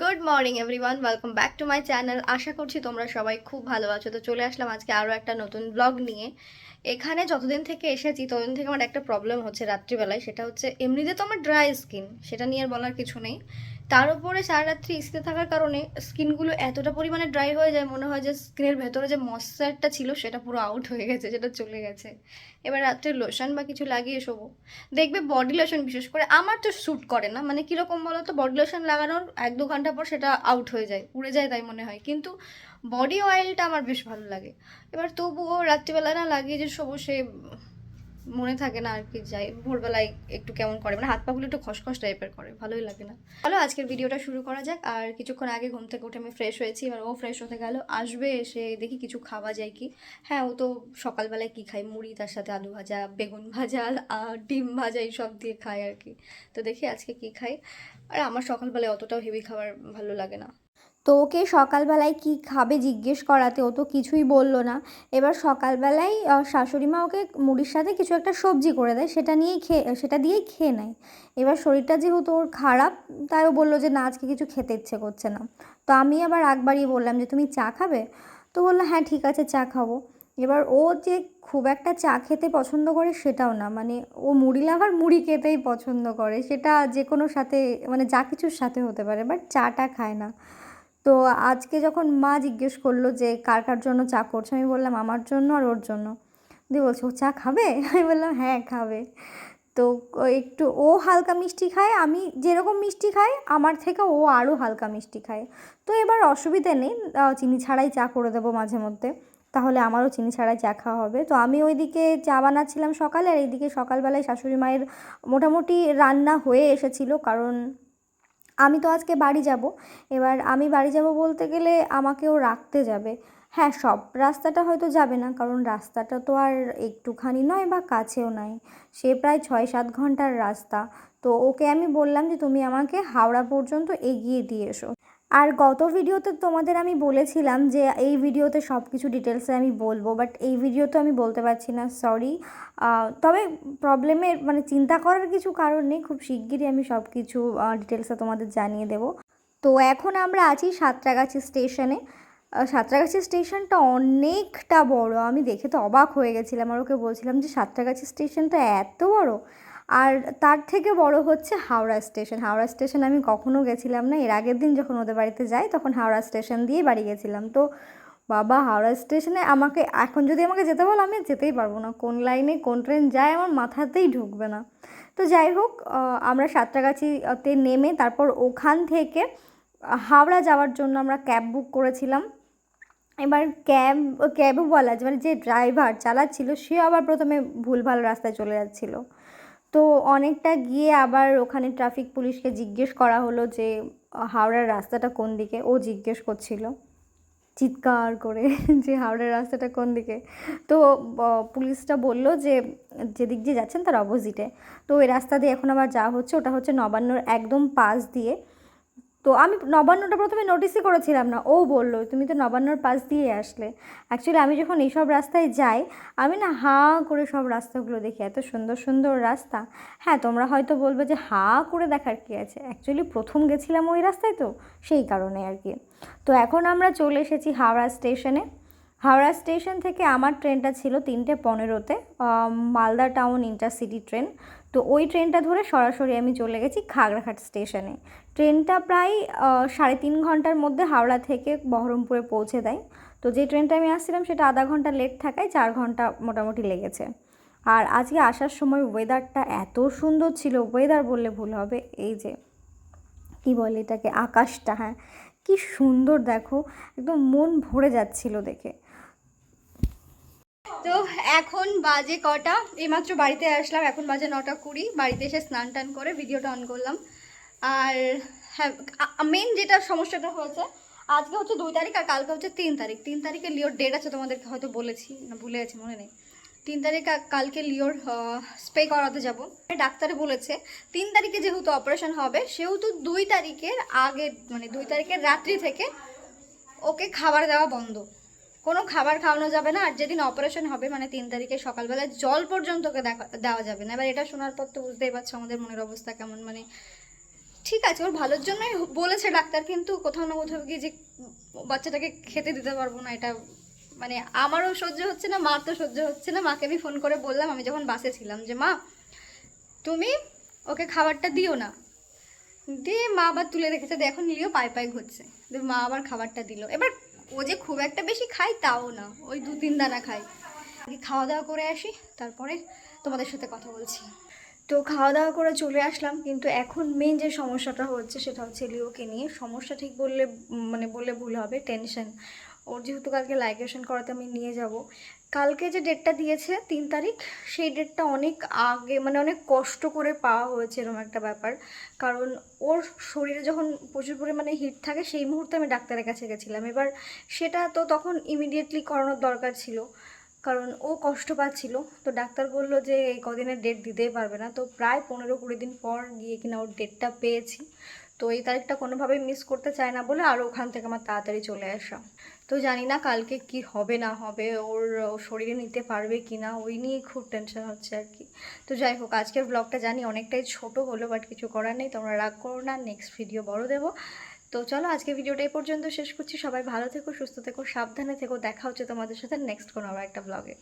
Good morning everyone welcome back to my channel আশা করছি তোমরা সবাই খুব ভালো আছো। তো চলে আসলাম আজকে আরও একটা নতুন ব্লগ নিয়ে। এখানে যতদিন থেকে এসেছি, ততদিন থেকে আমার একটা প্রবলেম হচ্ছে রাত্রিবেলায়। সেটা হচ্ছে, এমনিতে তো আমার ড্রাই স্কিন সেটা নিয়ে আর বলার কিছু নেই। তার উপরে সারা রাত্রি এসিতে থাকার কারণে স্কিনগুলো এতটা পরিমাণে ড্রাই হয়ে যায়, মনে হয় যে স্কিনের ভেতরে যে ময়শ্চারটা ছিল সেটা পুরো আউট হয়ে গেছে, সেটা চলে গেছে। এবার রাত্রে লোশন বা কিছু লাগিয়ে শোবো। দেখবে বডি লোশন বিশেষ করে, আমার তো শ্যুট করে না মানে কীরকম বলো তো বডি লোশন লাগানোর এক দু ঘণ্টা পর সেটা আউট হয়ে যায় উড়ে যায় তাই মনে হয়, কিন্তু বডি অয়েলটা আমার বেশ ভালো লাগে। এবার তবুও রাত্রিবেলা না লাগিয়ে যে শোবো, সে মনে থাকে না আর কি, যাই ভোরবেলায় একটু কেমন করে মানে হাত পাগুলো একটু খসখস টাইপের করে, ভালোই লাগে না। ভালো আজকের ভিডিওটা শুরু করা যাক, আর কিছুক্ষণ আগে ঘুম থেকে উঠে আমি ফ্রেশ হয়েছি, এবার ও ফ্রেশ হতে গেল, আসবে এসে দেখি কিছু খাওয়া যায় কি। হ্যাঁ ও তো সকালবেলায় কি খায়? মুড়ি, তার সাথে আলু ভাজা, বেগুন ভাজা, আর ডিম ভাজা, এইসব দিয়ে খায় আর কি। তো দেখি আজকে কি খাই আর আমার সকালবেলায় অতটাও হেভি খাবার ভালো লাগে না। তো ওকে সকালবেলায় কি খাবে জিজ্ঞেস করাতে, ও তো কিছুই বলল না। এবার সকালবেলায় শাশুড়ি মা ওকে মুড়ির সাথে কিছু একটা সবজি করে দেয়, সেটা নিয়েই খেয়ে সেটা দিয়েই খেয়ে নেয়। এবার শরীরটা যেহেতু ওর খারাপ, তাই ও বলল যে, না, আজকে কিছু খেতে ইচ্ছে করছে না। তো আমি আবার আগ বাড়িয়ে বললাম যে, তুমি চা খাবে? তো বলল হ্যাঁ ঠিক আছে, চা খাব। এবার ও যে খুব একটা চা খেতে পছন্দ করে সেটাও না। মানে ও মুড়ি লাভার মুড়ি খেতেই পছন্দ করে। সেটা যে কোনো সাথে মানে যা কিছুর সাথে হতে পারে, বাট চাটা খায় না। তো আজকে যখন মা জিজ্ঞেস করল যে কার কার জন্য চা করছ, আমি বললাম, আমার জন্য আর ওর জন্য। দিয়ে বলছে, ও চা খাবে? আমি বললাম হ্যাঁ খাবে। তো একটু, ও হালকা মিষ্টি খায়, আমি যেরকম মিষ্টি খাই, আমার থেকে ও আরও হালকা মিষ্টি খায়। তো এবার অসুবিধে নেই চিনি ছাড়াই চা করে দেবো মাঝে মধ্যে, তাহলে আমারও চিনি ছাড়াই চা খাওয়া হবে। তো আমি ওইদিকে চা বানাচ্ছিলাম সকালে, আর এইদিকে সকালবেলায় শাশুড়ি মায়ের মোটামুটি রান্না হয়ে এসেছিল, কারণ আমি তো আজকে বাড়ি যাব। এবার আমি বাড়ি যাব বলতে গেলে আমাকেও রাখতে যাবে। হ্যাঁ সব রাস্তাটা হয়তো যাবে না, কারণ রাস্তাটা তো আর একটুখানি নয় বা কাছেও নয় সে প্রায় ছয় সাত ঘণ্টার রাস্তা। তো ওকে আমি বললাম যে, তুমি আমাকে হাওড়া পর্যন্ত এগিয়ে দিয়ে এসো। আর গত ভিডিওতে তোমাদের আমি বলেছিলাম যে এই ভিডিওতে সব কিছু ডিটেলসে আমি বলব বাট এই ভিডিওতে আমি বলতে পারছি না সরি তবে প্রবলেমের মানে চিন্তা করার কিছু কারণ নেই, খুব শিগগিরই আমি সব কিছু ডিটেলসে তোমাদের জানিয়ে দেবো। তো এখন আমরা আছি সাঁতরাগাছি স্টেশনে সাঁতরাগাছি স্টেশনটা অনেকটা বড়, আমি দেখে তো অবাক হয়ে গেছিলাম আর ওকে বলছিলাম যে সাঁতরাগাছি স্টেশনটা এত বড়? আর তার থেকে বড় হচ্ছে হাওড়া স্টেশন। হাওড়া স্টেশন আমি কখনো গেছিলাম না। এর আগের দিন যখন ওদের বাড়িতে যাই, তখন হাওড়া স্টেশন দিয়ে বাড়ি গেছিলাম। তো বাবা, হাওড়া স্টেশনে আমাকে, এখন যদি আমাকে যেতে বলো, আমি যেতেই পারব না। কোন লাইনে কোন ট্রেন যায় আমার মাথাতেই ঢুকবে না। তো যাই হোক আমরা সাঁতরাগাছিতে নেমে তারপর ওখান থেকে হাওড়া যাওয়ার জন্য আমরা ক্যাব বুক করেছিলাম। এবার ক্যাব, ক্যাবওয়ালা মানে যে ড্রাইভার চালাচ্ছিল, সে আবার প্রথমে ভুলভাল রাস্তায় চলে যাচ্ছিল। তো অনেকটা গিয়ে আবার ওখানে ট্রাফিক পুলিশকে জিজ্ঞেস করা হলো যে, হাওড়ার রাস্তাটা কোন দিকে? ও জিজ্ঞেস করছিল। চিৎকার করে যে, হাওড়ার রাস্তাটা কোন দিকে? তো পুলিশটা বলল যে, যেদিক দিয়ে যাচ্ছেন তার অপোজিটে তো ওই রাস্তা দিয়ে এখন আবার যা হচ্ছে। ওটা হচ্ছে নবান্নর একদম পাশ দিয়ে তো আমি নবান্নটা প্রথমে নোটিসই করেছিলাম না। ও বলল, তুমি তো নবান্নর পাশ দিয়ে আসলে। অ্যাকচুয়ালি আমি যখন এইসব রাস্তায় যাই, আমি না হাঁ করে সব রাস্তাগুলো দেখি। এত সুন্দর সুন্দর রাস্তা। হ্যাঁ তোমরা হয়তো বলবে যে হাঁ করে দেখার কী আছে? অ্যাকচুয়ালি প্রথম গেছিলাম ওই রাস্তায় তো, সেই কারণে আর কি। তো এখন আমরা চলে এসেছি হাওড়া স্টেশনে। হাওড়া স্টেশন থেকে আমার ট্রেনটা ছিল তিনটে পনেরোতে মালদা টাউন ইন্টারসিটি ট্রেন। তো ওই ট্রেনটা ধরে সরাসরি আমি চলে গেছি খাগড়াঘাট স্টেশনে। ট্রেনটা প্রায় সাড়ে তিন ঘণ্টার মধ্যে হাওড়া থেকে বহরমপুরে পৌঁছে দেয়। তো যে ট্রেনটা আমি আসছিলাম সেটা আধা ঘণ্টা লেট থাকায় চার ঘণ্টা মোটামুটি লেগেছে। আর আজকে আসার সময় ওয়েদারটা এত সুন্দর ছিল ওয়েদার বললে ভুল হবে, এই যে কি বলে এটাকে, আকাশটা হ্যাঁ কি সুন্দর দেখো, একদম মন ভরে যাচ্ছিল দেখে। তো এখন বাজে কটা। এইমাত্র বাড়িতে আসলাম, এখন বাজে নটা কুড়ি। বাড়িতে এসে স্নান টান করে ভিডিওটা অন করলাম। আর হ্যাঁ মেন যেটা সমস্যাটা হয়েছে, আজকে হচ্ছে দুই তারিখ আর কালকে হচ্ছে তিন তারিখ। তিন তারিখে লিওর ডেট আছে তোমাদেরকে হয়তো বলেছি, না ভুলে গেছি, মনে নেই। তিন তারিখ কালকে লিওর স্প্রে করাতে যাব। ডাক্তারে বলেছে, তিন তারিখে যেহেতু অপারেশন হবে, সেহেতু দুই তারিখের আগে মানে দুই তারিখের রাত্রি থেকে ওকে খাবার দেওয়া বন্ধ। কোনো খাবার খাওয়ানো যাবে না, আর যেদিন অপারেশন হবে মানে তিন তারিখে সকালবেলায় জল পর্যন্ত ওকে দেখা, দেওয়া যাবে না। এবার এটা শোনার পর তো বুঝতেই পারছ আমাদের মনের অবস্থা কেমন মানে ঠিক আছে, ওর ভালোর জন্যই বলেছে ডাক্তার, কিন্তু কোথাও না কোথাও গিয়ে যে বাচ্চাটাকে খেতে দিতে পারব না, এটা মানে আমারও সহ্য হচ্ছে না, মার তো সহ্য হচ্ছে না। মাকে আমি ফোন করে বললাম, আমি যখন বাসে ছিলাম যে, মা, তুমি ওকে খাবারটা দিও না। দিয়ে মা আবার তুলে রেখেছে এখন নিলেও পায়ে পায়ে ঘুরছে। মা আবার খাবারটা দিল। এবার ও যে খুব একটা বেশি খায় তাও না, ওই দু তিন দানা খায়। আগে খাওয়া দাওয়া করে আসি, তারপরে তোমাদের সাথে কথা বলছি। তো খাওয়া দাওয়া করে চলে আসলাম, কিন্তু এখন মেন যে সমস্যাটা হচ্ছে সেটা হচ্ছে লিওকে নিয়ে। সমস্যা ঠিক বললে মানে বললে ভুল হবে টেনশন ওর যেহেতু কালকে লাইগেশন করাতে আমি নিয়ে যাব। কালকে যে ডেটটা দিয়েছে তিন তারিখ, সেই ডেটটা অনেক আগে মানে অনেক কষ্ট করে পাওয়া হয়েছে এরকম একটা ব্যাপার। কারণ ওর শরীরে যখন প্রচুর পরিমাণে হিট থাকে, সেই মুহূর্তে আমি ডাক্তারের কাছে গেছিলাম। এবার সেটা তো তখন ইমিডিয়েটলি করানোর দরকার ছিল, কারণ ও কষ্ট পাচ্ছিল। তো ডাক্তার বলল যে এই কদিনের ডেট দিতেই পারবে না। তো প্রায় পনেরো কুড়ি দিন পর গিয়ে কিনা ওর ডেটটা পেয়েছি। তো এই তারিখটা কোনোভাবেই মিস করতে চায় না বলে আর ওখান থেকে আমার তাড়াতাড়ি চলে আসা। তো জানি না কালকে কি হবে, না হবে, ওর শরীরে নিতে পারবে কি না ওই নিয়ে খুব টেনশন হচ্ছে আর কি। তো যাই হোক, আজকের ব্লগটা জানি অনেকটাই ছোট হলো বাট কিছু করার নেই, তোমরা রাগ করো না নেক্সট ভিডিও বড় দেবো। তো চলো, আজকে ভিডিওটা এই পর্যন্ত শেষ করছি। সবাই ভালো থেকো, সুস্থ থেকো, সাবধানে থেকো, দেখা হচ্ছে তোমাদের সাথে নেক্সট কোনো আবার একটা ব্লগে